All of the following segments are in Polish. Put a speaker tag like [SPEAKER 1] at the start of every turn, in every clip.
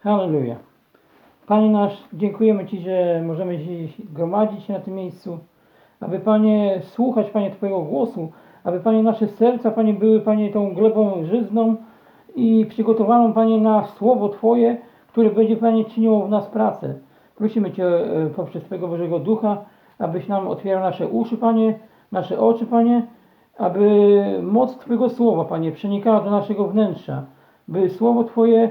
[SPEAKER 1] Halleluja. Panie nasz, dziękujemy Ci, że możemy dziś gromadzić się na tym miejscu, aby Panie słuchać Panie Twojego głosu, aby Panie nasze serca Panie były Panie tą glebą żyzną i przygotowaną Panie na Słowo Twoje, które będzie Panie czyniło w nas pracę. Prosimy Cię e, poprzez Twojego Bożego Ducha, abyś nam otwierał nasze uszy Panie, nasze oczy Panie, aby moc Twojego Słowa Panie przenikała do naszego wnętrza, by Słowo Twoje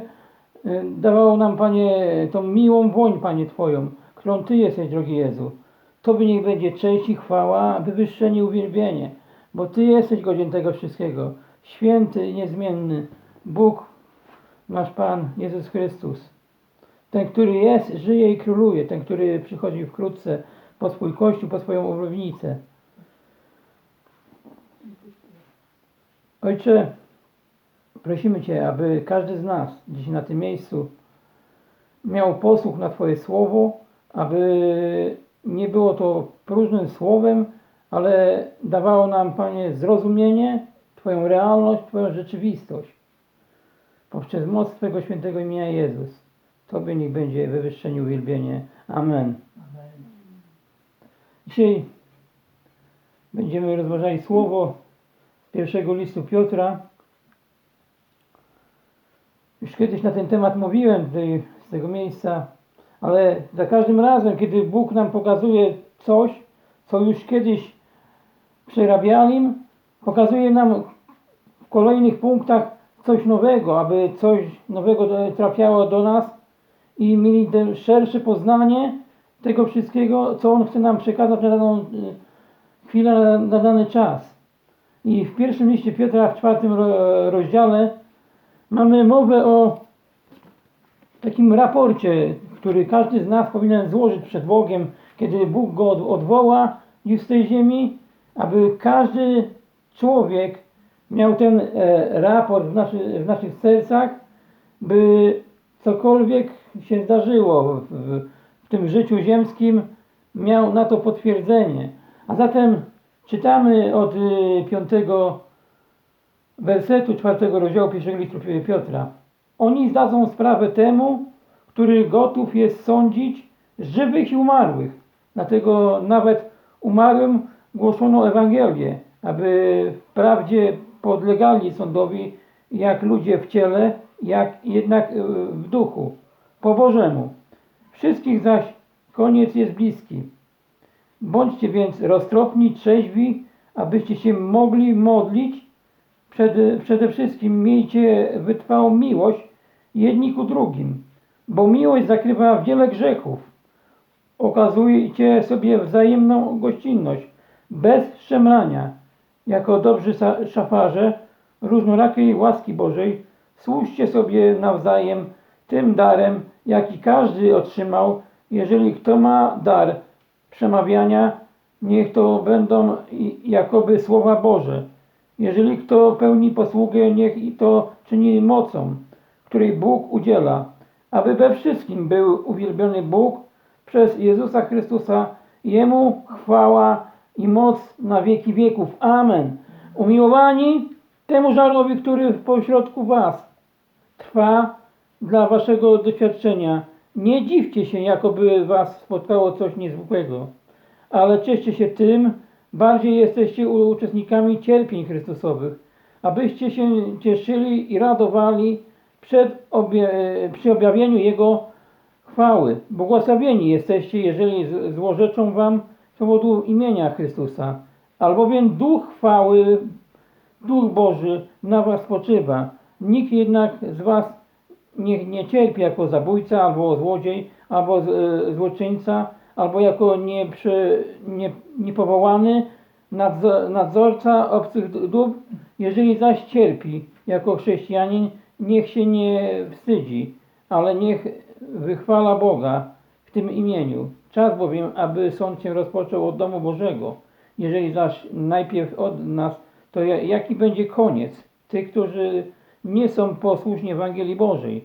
[SPEAKER 1] dawało nam, Panie, tą miłą woń, Panie Twoją, którą Ty jesteś, drogi Jezu. Tobie niech będzie cześć i chwała, wywyższenie i uwielbienie, bo Ty jesteś godzien tego wszystkiego. Święty niezmienny Bóg, nasz Pan, Jezus Chrystus. Ten, który jest, żyje i króluje, ten, który przychodzi wkrótce po swój Kościół, po swoją oblubnicę. Ojcze, Prosimy Cię, aby każdy z nas dziś na tym miejscu miał posłuch na Twoje słowo, aby nie było to próżnym słowem, ale dawało nam, Panie, zrozumienie, Twoją realność, Twoją rzeczywistość. Poprzez moc Twojego świętego imienia Jezus. Tobie niech będzie wywyższenie, uwielbienie. Amen. Dzisiaj będziemy rozważali słowo pierwszego listu Piotra, już kiedyś na ten temat mówiłem tutaj, z tego miejsca, ale za każdym razem, kiedy Bóg nam pokazuje coś, co już kiedyś przerabiali, pokazuje nam w kolejnych punktach coś nowego, aby coś nowego trafiało do nas i mieli te szersze poznanie tego wszystkiego, co On chce nam przekazać na daną y, chwilę, na dany czas. I w pierwszym liście Piotra w czwartym rozdziale mamy mowę o takim raporcie, który każdy z nas powinien złożyć przed Bogiem, kiedy Bóg go odwoła już z tej ziemi, aby każdy człowiek miał ten e, raport w, naszy, w naszych sercach, by cokolwiek się zdarzyło w, w tym życiu ziemskim, miał na to potwierdzenie. A zatem czytamy od y, piątego wersetu czwartego rozdziału pierwszego listu Piotra. Oni zdadzą sprawę temu, który gotów jest sądzić żywych i umarłych. Dlatego nawet umarłym głoszono Ewangelię, aby wprawdzie podlegali sądowi jak ludzie w ciele, jak jednak w duchu, po Bożemu. Wszystkich zaś koniec jest bliski. Bądźcie więc roztropni, trzeźwi, abyście się mogli modlić przede, przede wszystkim miejcie wytrwałą miłość jedni ku drugim, bo miłość zakrywa wiele grzechów. Okazujcie sobie wzajemną gościnność, bez szemrania, jako dobrzy szafarze różnorakiej łaski Bożej, służcie sobie nawzajem tym darem, jaki każdy otrzymał. Jeżeli kto ma dar przemawiania, niech to będą jakoby słowa Boże jeżeli kto pełni posługę, niech i to czyni mocą, której Bóg udziela, aby we wszystkim był uwielbiony Bóg przez Jezusa Chrystusa. Jemu chwała i moc na wieki wieków. Amen. Umiłowani temu żarowi, który pośrodku was trwa dla waszego doświadczenia. Nie dziwcie się, jakoby was spotkało coś niezwykłego, ale cieszcie się tym, bardziej jesteście uczestnikami cierpień Chrystusowych, abyście się cieszyli i radowali przed obie, przy objawieniu Jego chwały. Błogosławieni jesteście, jeżeli złorzeczą wam z powodu imienia Chrystusa, albowiem Duch chwały, Duch Boży na was spoczywa. Nikt jednak z was nie, nie cierpi jako zabójca, albo złodziej, albo złoczyńca, albo jako nieprze, nie, niepowołany nadzor, nadzorca obcych dóbr, jeżeli zaś cierpi jako chrześcijanin, niech się nie wstydzi, ale niech wychwala Boga w tym imieniu. Czas bowiem, aby sąd się rozpoczął od domu Bożego. Jeżeli zaś najpierw od nas, to jaki będzie koniec tych, którzy nie są posłuszni Ewangelii Bożej?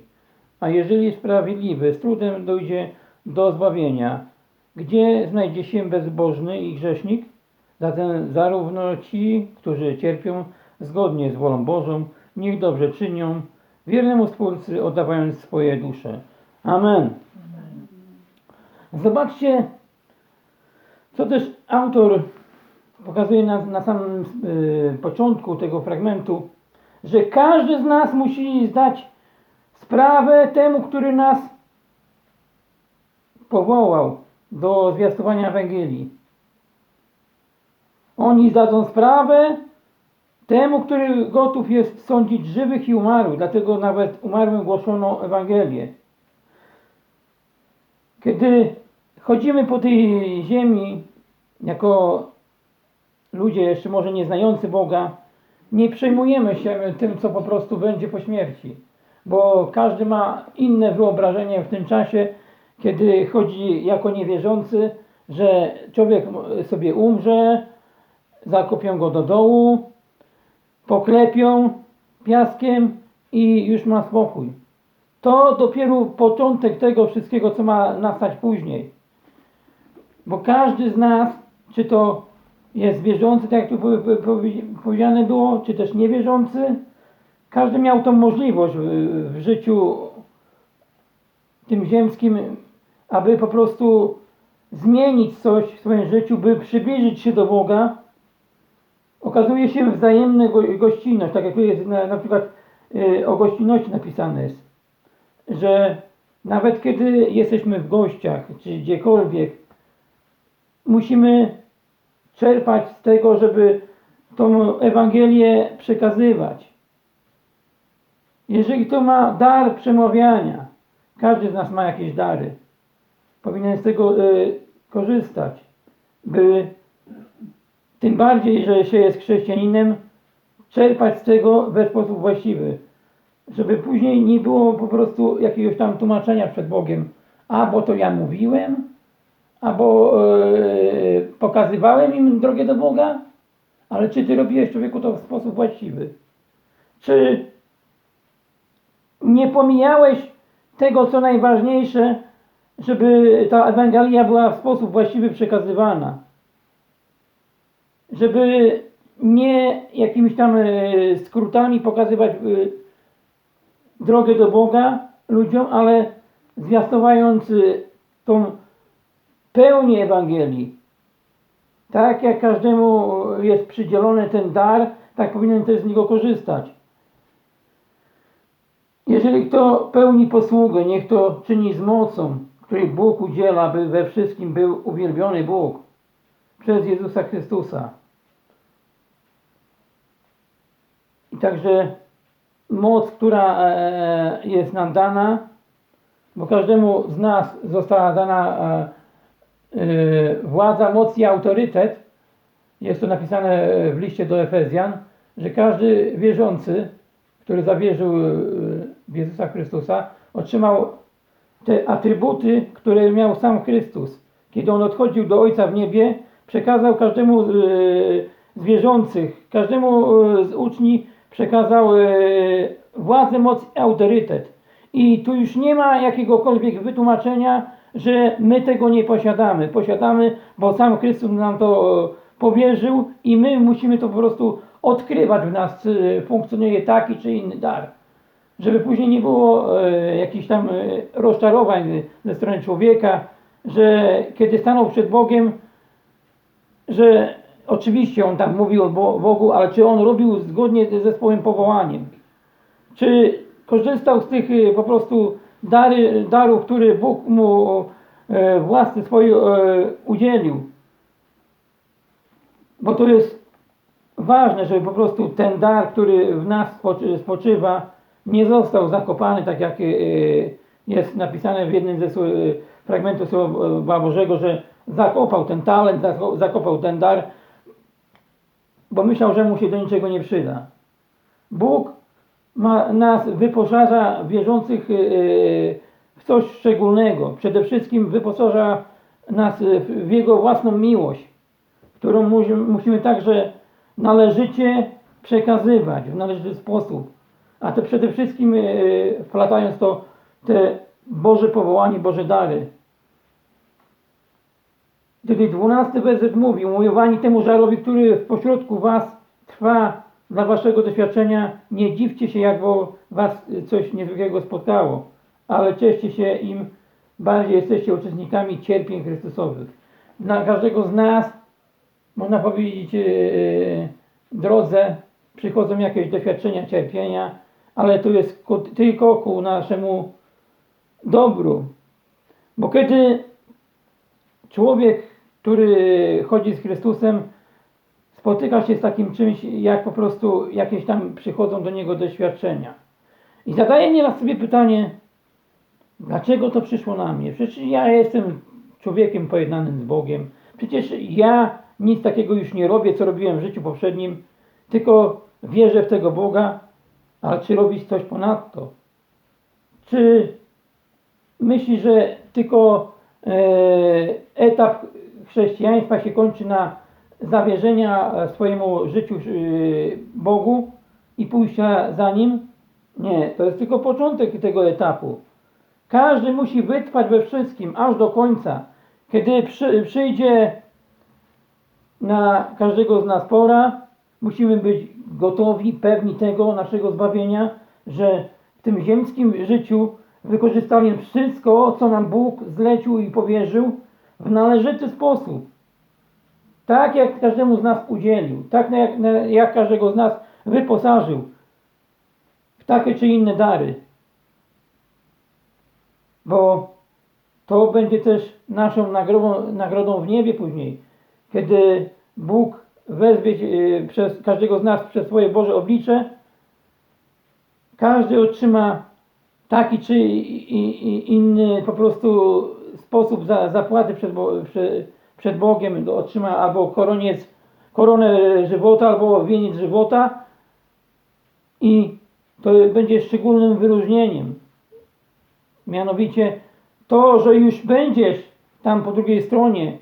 [SPEAKER 1] A jeżeli sprawiedliwy z trudem dojdzie do zbawienia, gdzie znajdzie się bezbożny i grzesznik? Zatem zarówno ci, którzy cierpią zgodnie z wolą Bożą, niech dobrze czynią, wiernemu Stwórcy oddawając swoje dusze. Amen. Zobaczcie, co też autor pokazuje na, na samym y, początku tego fragmentu, że każdy z nas musi zdać sprawę temu, który nas powołał do zwiastowania Ewangelii. Oni zdadzą sprawę temu, który gotów jest sądzić żywych i umarłych, dlatego nawet umarłym głoszono Ewangelię. Kiedy chodzimy po tej ziemi jako ludzie jeszcze może nie znający Boga, nie przejmujemy się tym, co po prostu będzie po śmierci, bo każdy ma inne wyobrażenie w tym czasie, kiedy chodzi jako niewierzący, że człowiek sobie umrze, zakopią go do dołu, poklepią piaskiem i już ma spokój. To dopiero początek tego wszystkiego, co ma nastać później. Bo każdy z nas, czy to jest wierzący, tak jak tu powie- powie- powiedziane było, czy też niewierzący, każdy miał tą możliwość w życiu tym ziemskim, aby po prostu zmienić coś w swoim życiu, by przybliżyć się do Boga, okazuje się wzajemna go, gościnność, tak jak tu jest na, na przykład y, o gościnności napisane jest, że nawet kiedy jesteśmy w gościach, czy gdziekolwiek, musimy czerpać z tego, żeby tą Ewangelię przekazywać. Jeżeli kto ma dar przemawiania, każdy z nas ma jakieś dary, powinien z tego y, korzystać, by tym bardziej, że się jest chrześcijaninem, czerpać z tego we sposób właściwy, żeby później nie było po prostu jakiegoś tam tłumaczenia przed Bogiem, a bo to ja mówiłem, albo e, pokazywałem im drogę do Boga, ale czy ty robiłeś człowieku to w sposób właściwy? Czy nie pomijałeś tego, co najważniejsze, żeby ta Ewangelia była w sposób właściwy przekazywana? Żeby nie jakimiś tam e, skrótami pokazywać e, drogę do Boga ludziom, ale zwiastowując e, tą pełnię Ewangelii. Tak jak każdemu jest przydzielony ten dar, tak powinien też z niego korzystać. Jeżeli kto pełni posługę, niech to czyni z mocą, której Bóg udziela, by we wszystkim był uwielbiony Bóg przez Jezusa Chrystusa. I także moc, która e, jest nam dana, bo każdemu z nas została dana e, e, władza, moc i autorytet. Jest to napisane w liście do Efezjan, że każdy wierzący, który zawierzył e, w Jezusa Chrystusa, otrzymał te atrybuty, które miał sam Chrystus. Kiedy on odchodził do Ojca w niebie, przekazał każdemu z, e, wierzących, każdemu e, z uczni przekazał e, władzę, moc i autorytet. I tu już nie ma jakiegokolwiek wytłumaczenia, że my tego nie posiadamy. Posiadamy, bo sam Chrystus nam to powierzył i my musimy to po prostu odkrywać w nas, funkcjonuje taki czy inny dar. Żeby później nie było e, jakichś tam e, rozczarowań ze strony człowieka, że kiedy stanął przed Bogiem, że oczywiście on tam mówił o Bo- Bogu, ale czy on robił zgodnie ze swoim powołaniem? Czy korzystał z tych y, po prostu dary, darów, które Bóg mu e, własny swój e, udzielił? Bo to jest ważne, żeby po prostu ten dar, który w nas spoczy- spoczywa, nie został zakopany, tak jak e, jest napisane w jednym ze e, fragmentów Słowa Bożego, że zakopał ten talent, zako- zakopał ten dar, bo myślał, że mu się do niczego nie przyda. Bóg ma, nas wyposaża wierzących w coś szczególnego. Przede wszystkim wyposaża nas w Jego własną miłość, którą musi- musimy także należycie przekazywać w należyty sposób. A to przede wszystkim e, wplatając to te Boże powołanie, Boże dary. Wtedy dwunasty werset mówi, umiłowani temu żarowi, który w pośrodku was trwa dla waszego doświadczenia. Nie dziwcie się, jak was coś niezwykłego spotkało, ale cieszcie się im, bardziej jesteście uczestnikami cierpień Chrystusowych. Dla każdego z nas, można powiedzieć, yy, drodze przychodzą jakieś doświadczenia cierpienia, ale to jest tylko ku naszemu dobru. Bo kiedy człowiek, który chodzi z Chrystusem, spotyka się z takim czymś, jak po prostu jakieś tam przychodzą do niego doświadczenia. I zadaje nieraz sobie pytanie, dlaczego to przyszło na mnie? Przecież ja jestem człowiekiem pojednanym z Bogiem. Przecież ja nic takiego już nie robię, co robiłem w życiu poprzednim, tylko wierzę w tego Boga, ale czy robić coś ponadto? Czy myśli, że tylko e, etap chrześcijaństwa się kończy na zawierzenia swojemu życiu e, Bogu i pójścia za Nim? Nie, to jest tylko początek tego etapu. Każdy musi wytrwać we wszystkim, aż do końca. Kiedy przy, przyjdzie na każdego z nas pora, musimy być gotowi, pewni tego naszego zbawienia, że w tym ziemskim życiu wykorzystali wszystko, co nam Bóg zlecił i powierzył w należyty sposób. Tak jak każdemu z nas udzielił, tak jak, jak każdego z nas wyposażył w takie czy inne dary. Bo to będzie też naszą nagrodą, nagrodą w niebie później, kiedy Bóg wezwie e, przez każdego z nas przez swoje Boże oblicze, każdy otrzyma taki czy inny po prostu sposób za, zapłaty przed, przed, Bogiem, otrzyma albo koroniec, koronę żywota, albo wieniec żywota. I to będzie szczególnym wyróżnieniem. Mianowicie to, że już będziesz tam po drugiej stronie,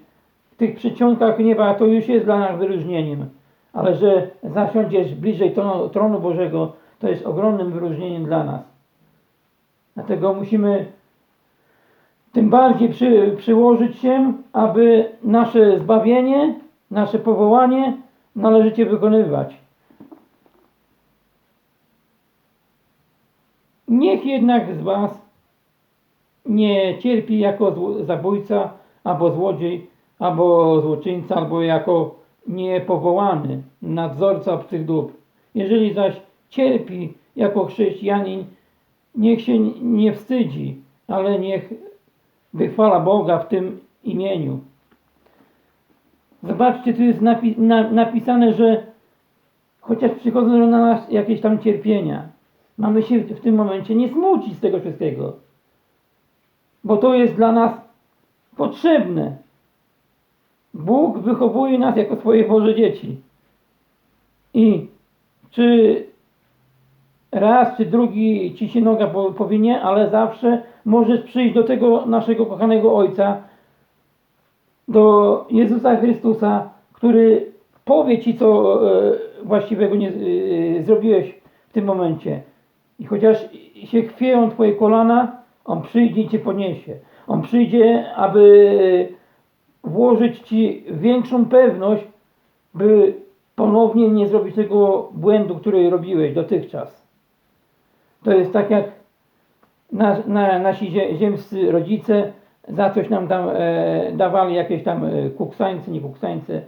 [SPEAKER 1] tych przyciągach nieba, to już jest dla nas wyróżnieniem. Ale że zasiądziesz bliżej tronu, tronu Bożego, to jest ogromnym wyróżnieniem dla nas. Dlatego musimy tym bardziej przy, przyłożyć się, aby nasze zbawienie, nasze powołanie należycie wykonywać. Niech jednak z Was nie cierpi jako zabójca, albo złodziej, albo złoczyńca, albo jako niepowołany nadzorca obcych dóbr. Jeżeli zaś cierpi jako chrześcijanin, niech się nie wstydzi, ale niech wychwala Boga w tym imieniu. Zobaczcie, tu jest napi na napisane, że chociaż przychodzą na nas jakieś tam cierpienia, mamy się w tym momencie nie smucić z tego wszystkiego bo to jest dla nas potrzebne. Bóg wychowuje nas jako swoje Boże dzieci. I czy raz czy drugi ci się noga powinie, ale zawsze możesz przyjść do tego naszego kochanego Ojca, do Jezusa Chrystusa, który powie ci, co e, właściwego nie e, zrobiłeś w tym momencie. I chociaż się chwieją twoje kolana, on przyjdzie i cię poniesie. On przyjdzie, aby włożyć ci większą pewność, by ponownie nie zrobić tego błędu, który robiłeś dotychczas. To jest tak jak na, na, nasi ziemscy rodzice za coś nam tam e, dawali, jakieś tam e, kuksańcy, nie kuksańcy,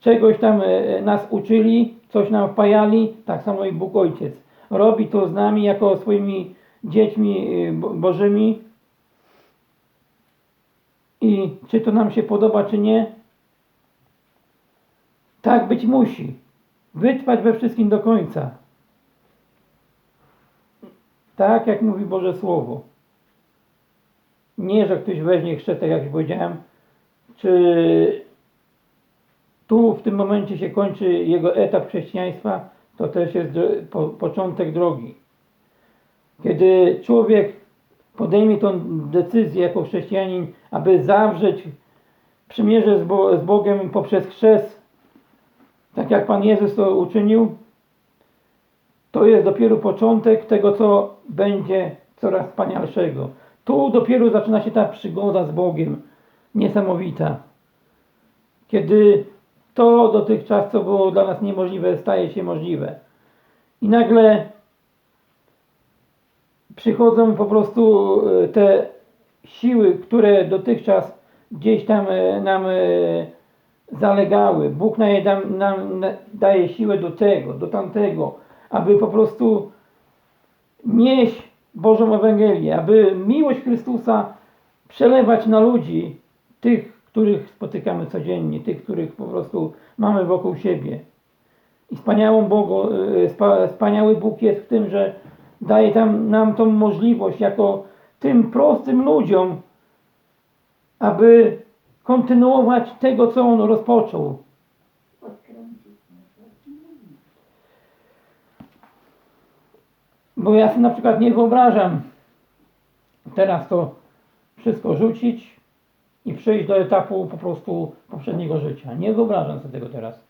[SPEAKER 1] czegoś tam e, nas uczyli, coś nam wpajali, tak samo i Bóg Ojciec. Robi to z nami jako swoimi dziećmi y, bożymi i czy to nam się podoba, czy nie, tak być musi. Wytrwać we wszystkim do końca. Tak jak mówi Boże Słowo. Nie, że ktoś weźmie chrzest, tak jak powiedziałem, czy tu w tym momencie się kończy jego etap chrześcijaństwa, to też jest po, początek drogi. Kiedy człowiek podejmie tą decyzję jako chrześcijanin, aby zawrzeć przymierze z, Bo z Bogiem poprzez chrzest, tak jak Pan Jezus to uczynił, to jest dopiero początek tego, co będzie coraz wspanialszego. Tu dopiero zaczyna się ta przygoda z Bogiem niesamowita. Kiedy to dotychczas, co było dla nas niemożliwe, staje się możliwe. i nagle przychodzą po prostu e, te siły, które dotychczas gdzieś tam e, nam e, zalegały. Bóg nam, nam, nam na- daje siłę do tego, do tamtego, aby po prostu nieść Bożą Ewangelię, aby miłość Chrystusa przelewać na ludzi, tych, których spotykamy codziennie, tych, których po prostu mamy wokół siebie. I wspaniałą Bogu, spa- wspaniały Bóg jest w tym, że daje tam, nam tą możliwość jako tym prostym ludziom, aby kontynuować tego, co On rozpoczął. Bo ja sobie na przykład nie wyobrażam teraz to wszystko rzucić i przejść do etapu po prostu poprzedniego życia. Nie wyobrażam sobie tego teraz.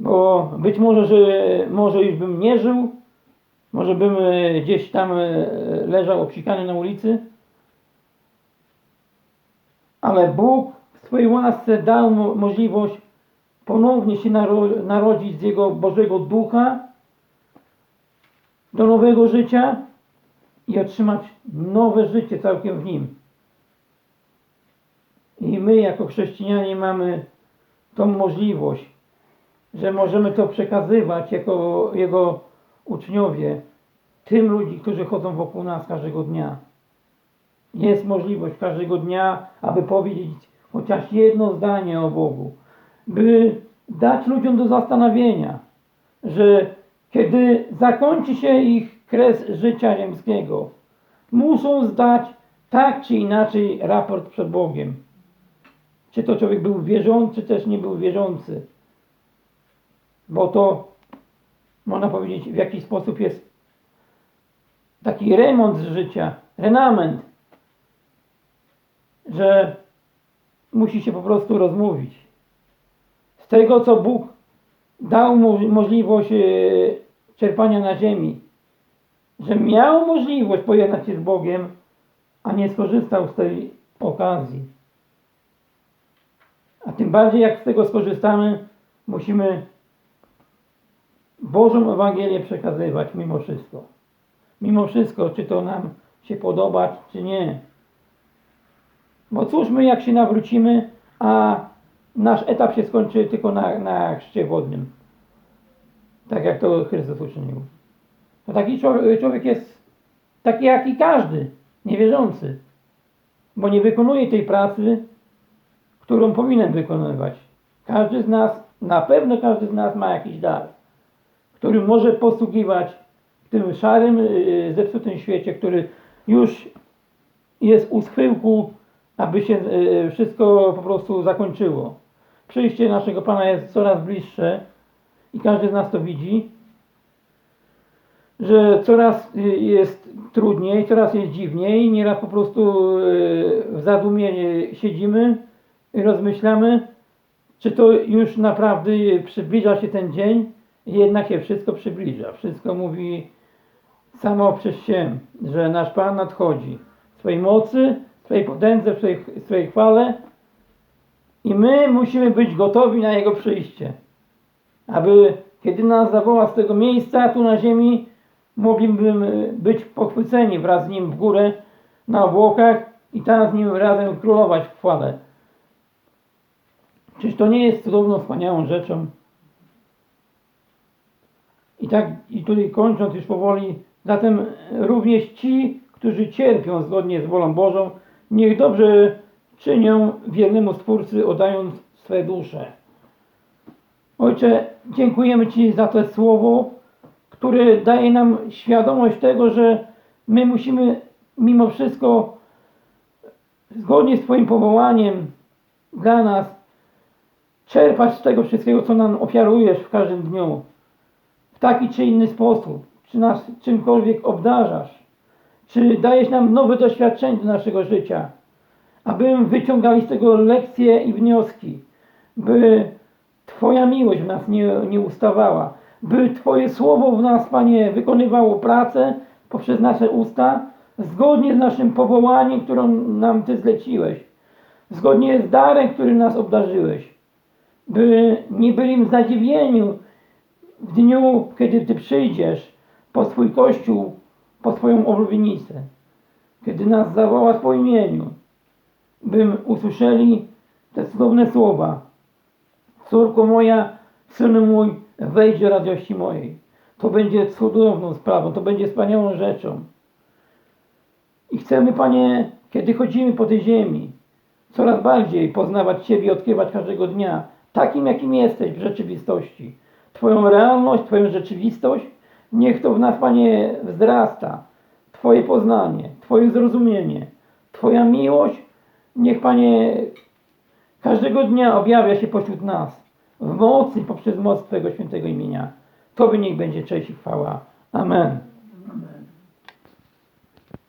[SPEAKER 1] Bo być może, że może już bym nie żył, może bym e, gdzieś tam e, leżał obsikany na ulicy, ale Bóg w swojej łasce dał możliwość ponownie się naro- narodzić z Jego Bożego Ducha do nowego życia i otrzymać nowe życie całkiem w Nim. I my jako chrześcijanie mamy tą możliwość, że możemy to przekazywać jako Jego uczniowie tym ludzi, którzy chodzą wokół nas każdego dnia. Jest możliwość każdego dnia, aby powiedzieć chociaż jedno zdanie o Bogu, by dać ludziom do zastanowienia, że kiedy zakończy się ich kres życia ziemskiego, muszą zdać tak czy inaczej raport przed Bogiem. Czy to człowiek był wierzący, czy też nie był wierzący. Bo to, można powiedzieć, w jakiś sposób jest taki remont z życia, renament, że musi się po prostu rozmówić. Z tego, co Bóg dał mu możliwość e, czerpania na ziemi, że miał możliwość pojednać się z Bogiem, a nie skorzystał z tej okazji. A tym bardziej jak z tego skorzystamy, musimy Bożą Ewangelię przekazywać mimo wszystko. Mimo wszystko, czy to nam się podoba, czy nie. Bo cóż my, jak się nawrócimy, a nasz etap się skończy tylko na, na chrzcie wodnym. Tak jak to Chrystus uczynił. To taki człowiek, człowiek jest taki jak i każdy, niewierzący. Bo nie wykonuje tej pracy, którą powinien wykonywać. Każdy z nas, na pewno każdy z nas ma jakiś dar, który może posługiwać w tym szarym, yy, zepsutym świecie, który już jest u schyłku, aby się yy, wszystko po prostu zakończyło. Przyjście naszego Pana jest coraz bliższe i każdy z nas to widzi, że coraz y, jest trudniej, coraz jest dziwniej, nieraz po prostu y, w zadumieniu siedzimy i rozmyślamy, czy to już naprawdę przybliża się ten dzień, jednak się wszystko przybliża. Wszystko mówi samo przez się, że nasz Pan nadchodzi w swojej mocy, w swojej potędze, w swojej, w swojej chwale i my musimy być gotowi na Jego przyjście. Aby kiedy nas zawoła z tego miejsca tu na ziemi, moglibyśmy być pochwyceni wraz z Nim w górę na obłokach i tam z Nim razem królować w chwale. Czyż to nie jest cudowną, wspaniałą rzeczą? I tak, i tutaj kończąc już powoli, zatem również ci, którzy cierpią zgodnie z wolą Bożą, niech dobrze czynią wiernemu Stwórcy, oddając swe dusze. Ojcze, dziękujemy Ci za to słowo, które daje nam świadomość tego, że my musimy mimo wszystko zgodnie z Twoim powołaniem dla nas czerpać z tego wszystkiego, co nam ofiarujesz w każdym dniu. Taki czy inny sposób. Czy nas czymkolwiek obdarzasz. Czy dajesz nam nowe doświadczenie do naszego życia. Abym wyciągali z tego lekcje i wnioski. By Twoja miłość w nas nie, nie ustawała. By Twoje słowo w nas, Panie, wykonywało pracę poprzez nasze usta, zgodnie z naszym powołaniem, którą nam Ty zleciłeś. Zgodnie z darem, którym nas obdarzyłeś. By nie byli w zadziwieniu w dniu, kiedy Ty przyjdziesz po swój Kościół, po swoją oblubienicę, kiedy nas zawołasz po imieniu, bym usłyszeli te cudowne słowa. Córko moja, synu mój, wejdź do radości mojej. To będzie cudowną sprawą, to będzie wspaniałą rzeczą. I chcemy, Panie, kiedy chodzimy po tej ziemi, coraz bardziej poznawać Ciebie odkrywać każdego dnia, takim jakim jesteś w rzeczywistości. Twoją realność, Twoją rzeczywistość, niech to w nas, Panie, wzrasta. Twoje poznanie, Twoje zrozumienie, Twoja miłość, niech, Panie, każdego dnia objawia się pośród nas w mocy poprzez moc Twojego świętego imienia. Tobie niech będzie cześć i chwała. Amen.